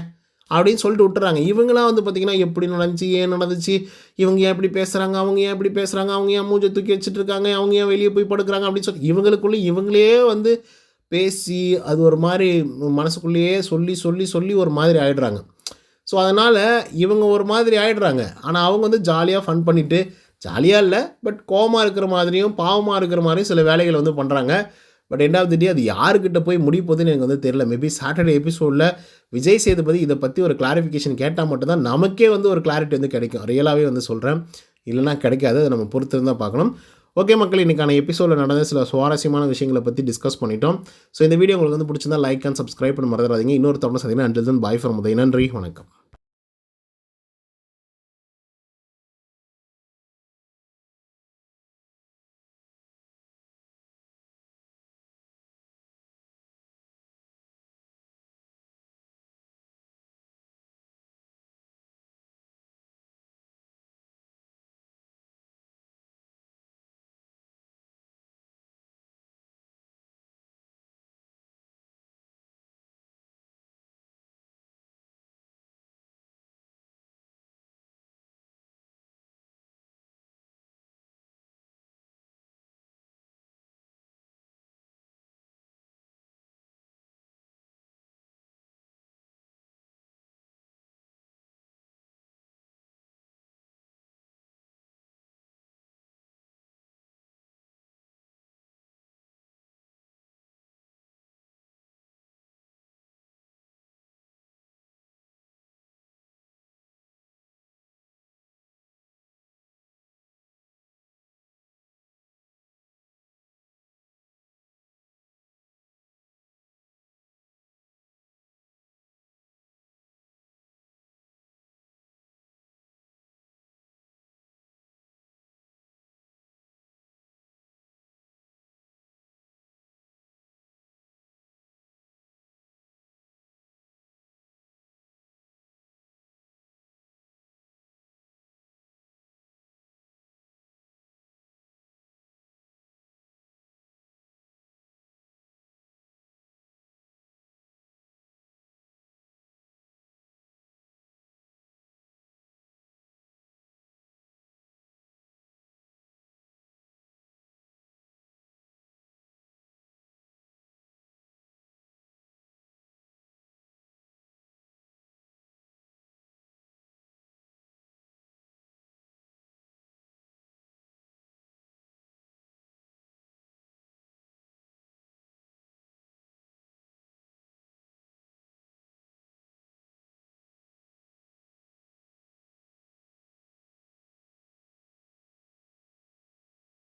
அப்படின்னு சொல்லிட்டு விட்டுறாங்க. இவங்களாம் வந்து பார்த்திங்கன்னா எப்படி நடந்துச்சு ஏன் நடந்துச்சு இவங்க ஏன் இப்படி பேசுகிறாங்க அவங்க ஏன் இப்படி பேசுகிறாங்க அவங்க ஏன் மூஞ்சை தூக்கி வச்சுட்டு இருக்காங்க அவங்க ஏன் வெளியே போய் படுக்கிறாங்க அப்படின்னு சொல்லி இவங்களுக்குள்ளே இவங்களே வந்து பேசி அது ஒரு மாதிரி மனசுக்குள்ளேயே சொல்லி சொல்லி சொல்லி ஒரு மாதிரி ஆகிடுறாங்க ஸோ அதனால் இவங்க ஒரு மாதிரி ஆகிடுறாங்க ஆனால் அவங்க வந்து ஜாலியாக ஃபன் பண்ணிவிட்டு ஜாலியாக இல்லை பட் கோவமாக இருக்கிற மாதிரியும் பாவமாக இருக்கிற மாதிரியும் சில வேலைகளை வந்து பண்ணுறாங்க but end of the day அது யாருக்கிட்ட போய் முடிய போகுதுன்னு எனக்கு வந்து தெரியல. மேபி சாட்டர்டே எபிசோடில் விஜய் சேதுபதி இதை பற்றி ஒரு கிளாரிஃபிகேஷன் கேட்டால் மட்டும்தான் நமக்கே வந்து ஒரு கிளாரிட்டி வந்து கிடைக்கும். ரியலாகவே வந்து சொல்கிறேன் இல்லைனா கிடைக்காது. அதை நம்ம பொறுத்து இருந்தால் பார்க்கணும். ஓகே மக்கள் இன்றைக்கான எபிசோடில் நடந்த சில சுவாரஸ்யமான விஷயங்களை பற்றி டிஸ்கஸ் பண்ணிட்டோம். ஸோ இந்த வீடியோ உங்களுக்கு வந்து பிடிச்சிருந்தா லைக் அண்ட் சப்ஸ்கிரைப் பண்ண மறந்துடாதீங்க. இன்னொரு தவணை சந்திங்கன்னா அண்டில் தன் பாய் முதல் நன்றி. வணக்கம்.